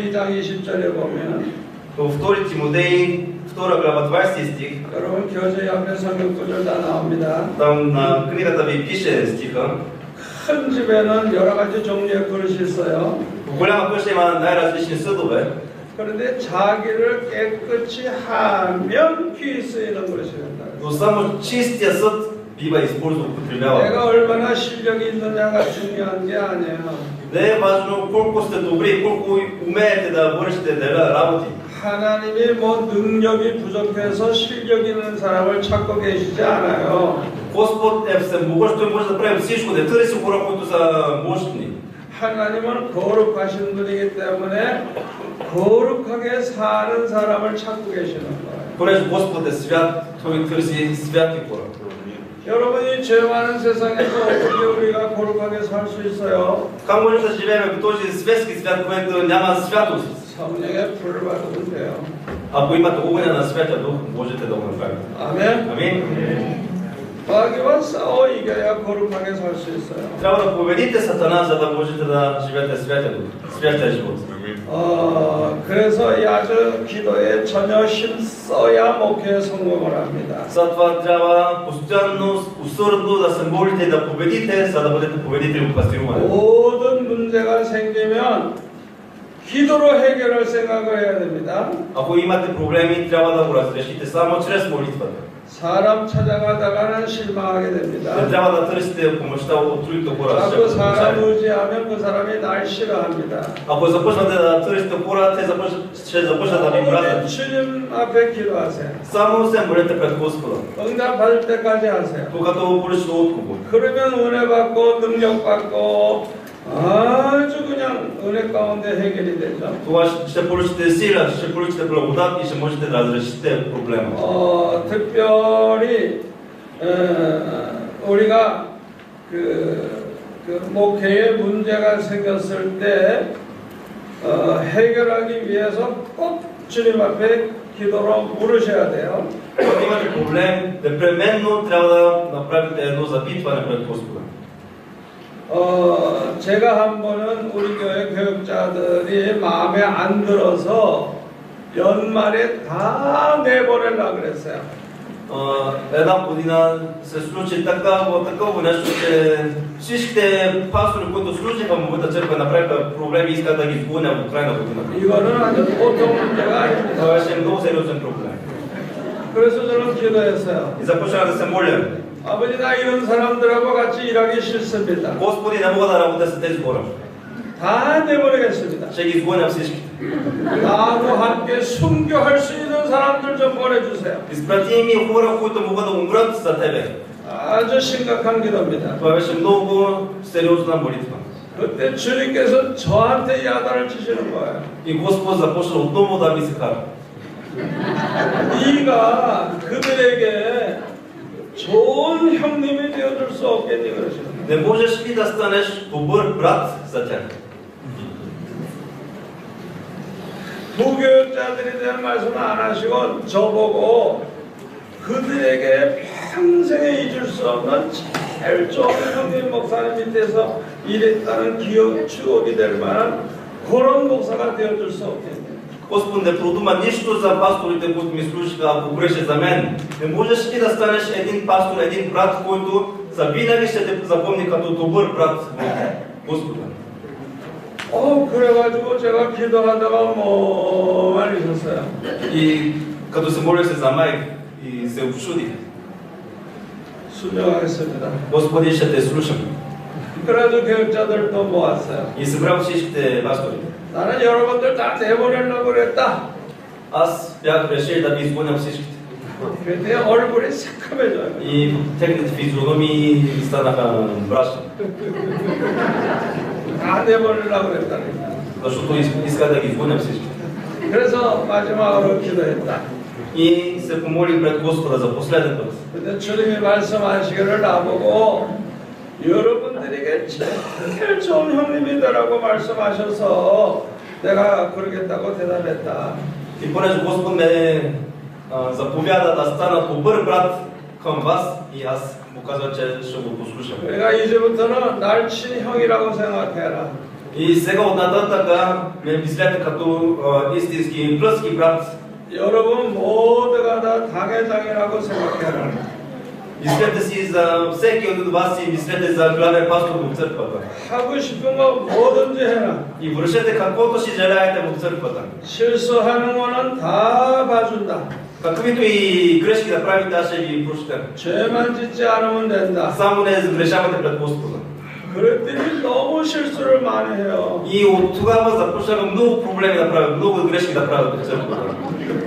2장 20절에 보면 Во 2 Тимодей, 2 глава, 20 стих, 여러분 교재 앞에 성경 구절 다 나옵니다. там на книгата ви пише стиха, 큰 집에는 여러 가지 종류의 그릇이 있어요. в голяма къща има най-различни съдове, 그런데 자기를 깨끗이 하면 귀 쓰이는 것이 된다. но само чистия съд бива използван, употребяван. 내가 얼마나 실력이 있느냐가 중요한 게 아니에요. Не е важно колко сте добри и колко умеете да вършите дела, работи. 하나님이 뭐 능력이 부족해서 실력 있는 사람을 찾고 계시지 않아요. Господ е всемогъщ, Той може да прави всичко, не търси хора, които са мощни. 하나님은 거룩하신 분이기 때문에 거룩하게 사는 사람을 찾고 계시는 거예요. Понеже Господ е свят, Той търси святи хора. 여러분이 죄 많은 세상에서 어떻게 우리가 거룩하게 살 수 있어요? Как може да живеем в този светски свят, който няма святост? 성령의 불을 받으면 돼요. Ако имате огъня на Святия Дух, можете да го направите. 아멘. Амин. 마귀와 싸워 이겨야 거룩하게 살 수 있어요. Трябва да победите Сатана, за да можете да живеете Святия Дух, святия живот. 어, 그래서 이 아주 기도에 전혀 힘써야 목회에 성공을 합니다. Затова трябва постоянно, усърдно да се молите и да победите, за да бъдете победители в пастируването. 모든 문제가 생기면 기도로 해결할 생각을 해야 됩니다. Ако имате проблеми, трябва да го разрешите само чрез молитвата. 사람 찾아가다가는 실망하게 됩니다. 때마다 들을 때 고맙다고 보라. 자꾸 사람 의지하면 그 사람이 날 싫어합니다. 아 벌써 보셨는데 들을 때 보라 해서 보셔서 보셨다니 브라더. 주님 앞에 기도하세요. 사무세 물을 때 앞에 고스로. 응답 받을 때까지 하세요. 똑같은 부르시도 없고. 그러면 은혜 받고 능력 받고 아주 그냥 은혜 가운데 해결이 되죠. Това ще- ще получите сила, ще получите благодат и ще можете да разрешите проблема. 어, 특별히 어, 우리가 그, 그 목회에 문제가 생겼을 때 어, 해결하기 위해서 꼭 주님 앞에 기도로 물으셔야 돼요. Когато имате проблем, непременно трябва да направите едно запитване пред Господа. 어, 제가 한 번은 우리 교회 교육자들이 마음에 안 들어서 연말에 다 내보내려고 그랬어요. А, една година се случи такава, такова нещо, че всичките пастори, които служиха в моята църква, направиха проблеми и искаха да ги изгонят от края на годината. 이거는 아주 보통 문제가 아닙니다. Това беше много сериозен проблем. 그래서 저는 기도했어요. И започнах да се моля. 아버지 나 이런 사람들하고 같이 일하기 싫습니다. Господи, не мога да работя с тези хора. 다 내보내겠습니다. Ще ги изгоня всичките. 나하고 함께 순교할 수 있는 사람들 좀 보내주세요. Изпрати ми хора, които могат да умрат за Тебе. 아주 심각한 기도입니다. Това беше много сериозна молитва. 그때 주님께서 저한테 야단을 치시는 거예요. И Господ започна отново да ми се кара. 네가 그들에게 좋은 형님이 되어줄 수 없겠니 그러시는 거예요. Не можеш ли да станеш добър брат за тях? 부교육자들에 대한 말씀을 안 하시고 저보고 그들에게 평생에 잊을 수 없는 제일 좋은 형님 목사님 밑에서 일했다는 기억, 추억이 될 만한 그런 목사가 되어줄 수 없겠네. Господ не продума нищо за пасторите, които ми служиха, ако говореше за мен. Не можеш ли да станеш един пастор, един брат, който за винаги ще те запомни като добър брат в Господа? 어, 그래가지고 제가 기도하다가 뭐 많이 있었어요. И като се молеше за майк и се обчудих. 수정하겠습니다. Господи, ще те слушам. 그래도 교육자들도 모았어요. И събрал всичките пастори. 나는 여러분들 다 내보내려고 그랬다. Аз бях решил да ви изгоня всичките. 그때 얼굴이 새카매져요. И техните физиономии станаха мрачни. 다 내보내려고 그랬다니까. Защото ис- иска да ги изгоня всичките. 그래서 마지막으로 기도했다. И се помолих пред Господа за последен път. 근데 주님이 말씀하시기를 나보고 여러분들에게 제일 좋은 형님이다라고 말씀하셔서 내가 그러겠다고 대답했다. И понеже Господ ме а, заповяда да стана добър брат към вас, и аз му казвам, че ще го послушам. 그러니까 이제부터는 날 친형이라고 생각해라. И сега от нататък ме мислете като а, истински пръски брат. 여러분 모두가 다 당회장이라고 생각해라. Мислете си за всеки от вас и мислете за главен пастор в църквата. 하고 싶은 거 뭐든지 해라. И вършете каквото си желаете в църквата. 실수하는 거는 다 봐준다. Каквито и грешки да правите, аз ще ги проща. 죄만 짓지 않으면 된다. Само не сгрешавате пред Господа. 그랬더니 너무 실수를 많이 해요. И от тогава започнаха много проблеми да правят, много грешки да правят в църквата.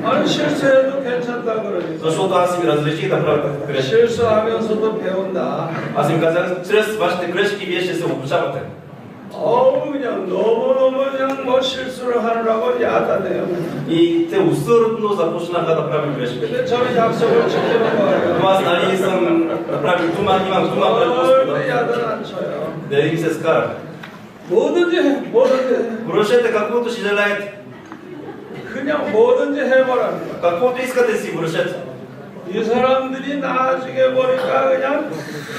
아니 실수해도 괜찮다 그러니까. Защото аз им разреших да правят грешки. 실수하면서도 배운다. Аз им казах, чрез вашите грешки вие ще се обучавате. 어우 그냥 너무너무 그냥 뭐 실수를 하느라고 야단해요. И те усърдно започнаха да правят грешки. 근데 저는 약속을 지키는 Но 거예요. аз нали съм направил дума, имам дума пред 절대 Господа. 야단 안 쳐요. Да им се скара. 뭐든지 해, 뭐든지 Вършете каквото си желаете. 그냥 뭐든지 해보라는 거야. Каквото искате си вършете. 이 사람들이 나중에 보니까 그냥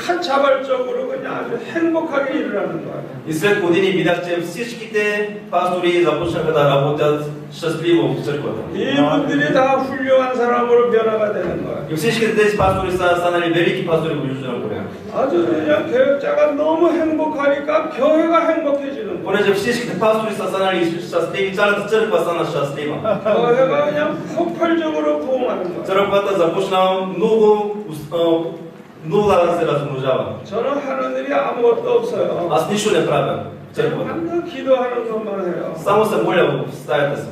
한 자발적으로 그냥 아주 행복하게 일을 하는 거야. И след години видях, че всичките пастори започнаха да работят щастливо в църквата. 이분들이 다 훌륭한 사람으로 변화가 되는 거야. И всичките тези пастори са станали велики пастори в Южна Корея. 아주 그냥 교역자가 너무 행복하니까 교회가 행복해지는 거야. Понеже всичките пастори са станали щастливи, цялата църква стана щастлива. 교회가 그냥 폭발적으로 부흥하는 거야. Църквата започна много, а, много да се размножава. 저는 하는 일이 아무것도 없어요. Аз нищо не правя в църквата. 맨날 기도하는 것만 해요. Само се моля в стаята си.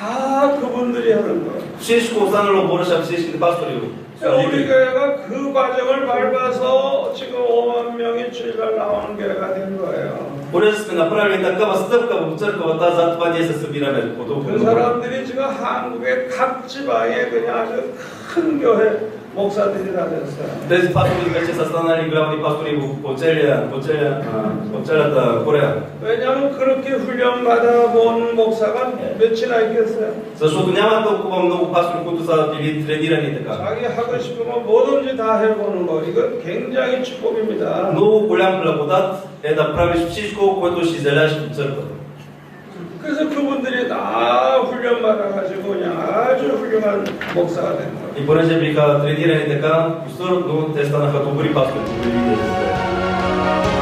다 그분들이 하는 거예요. Всичко останало бореше всичките пастори. 우리 교회가 그 과정을 밟아서 지금 5만 명이 주일날 나오는 교회가 된 거예요. Понеже сме направили такава стъпка в църквата, затова ние се събираме по 그 толкова. 사람들이 지금 한국의 각 지방에 그냥 아주 큰 교회 목사들이 다 됐어요. Тези пастори вече са станали главни пастори по- по целия, по целия, а, по цялата Корея. 왜냐하면 그렇게 훈련 받아본 목사가 몇이나 있겠어요. Защото няма толкова много пастори, които са били тренирани така. 자기 하고 싶은 거 뭐든지 다 해보는 거 이거 굉장히 축복입니다. Много голям благодат е да правиш всичко, което ще желаеш в църквата. 그래서 그분들이 다 훈련 받아가지고 그냥 아주 훌륭한 목사가 된 거예요. И понеже бяха тренирани така, усърдно те станаха добри пастори, добри лидери.